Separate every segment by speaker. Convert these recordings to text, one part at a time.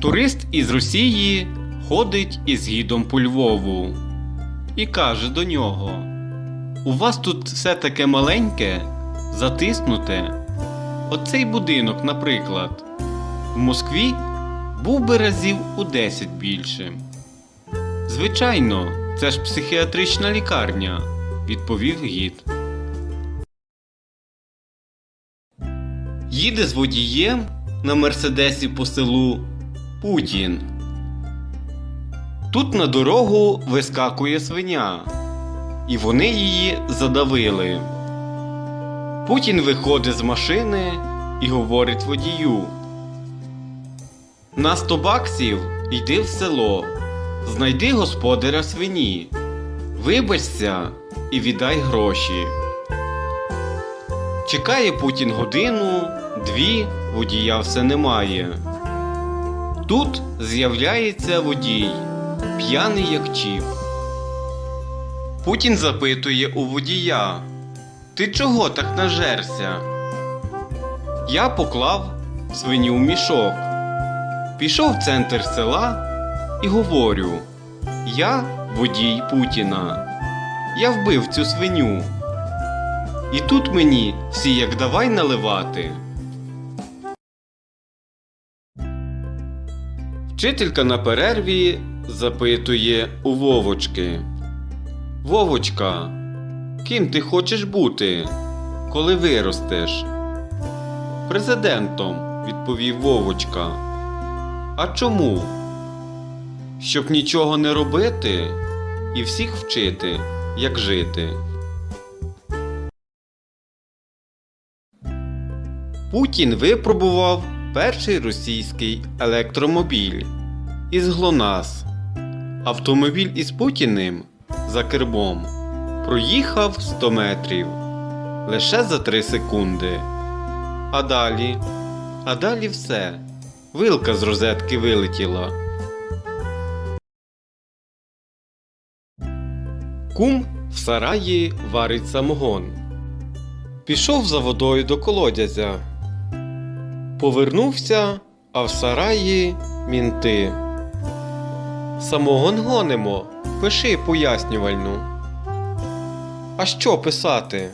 Speaker 1: Турист із Росії ходить із гідом по Львову і каже до нього: У вас тут все таке маленьке, затиснуте. Оцей будинок, наприклад, в Москві був би разів у 10 більше. Звичайно, це ж психіатрична лікарня, відповів гід. Їде з водієм на мерседесі по селу Путін. Тут на дорогу вискакує свиня, і вони її задавили. Путін виходить з машини і говорить водію. На сто баксів йди в село, знайди господаря свині, вибачся і віддай гроші. Чекає Путін годину, дві, водія все немає. Тут з'являється водій, п'яний як чіп. Путін запитує у водія: Ти чого так нажерся? Я поклав свиню в мішок. Пішов в центр села і говорю: Я водій Путіна. Я вбив цю свиню. І тут мені всі як давай наливати. Вчителька на перерві запитує у Вовочки. Вовочка, ким ти хочеш бути, коли виростеш? Президентом, відповів Вовочка. А чому? Щоб нічого не робити і всіх вчити, як жити. Путін випробував перший російський електромобіль із ГЛОНАС. Автомобіль із Путіним за кермом проїхав 100 метрів лише за 3 секунди. А далі, а далі все. Вилка з розетки вилетіла. Кум в сараї варить самогон. Пішов за водою до колодязя. Повернувся, а в сараї мінти. Самогон гонимо, пиши пояснювальну. А що писати?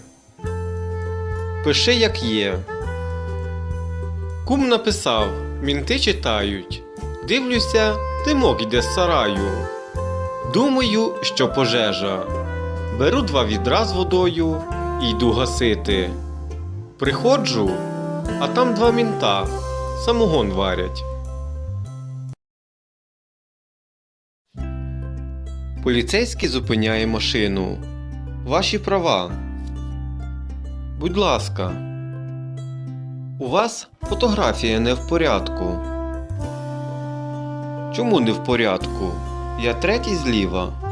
Speaker 1: Пиши, як є. Кум написав, мінти читають. Дивлюся, димок йде з сараю. Думаю, що пожежа. Беру два відра з водою і йду гасити. Приходжу, а там два мінта. Самогон варять. Поліцейський зупиняє машину. Ваші права. Будь ласка. У вас фотографія не в порядку. Чому не в порядку? Я третій зліва.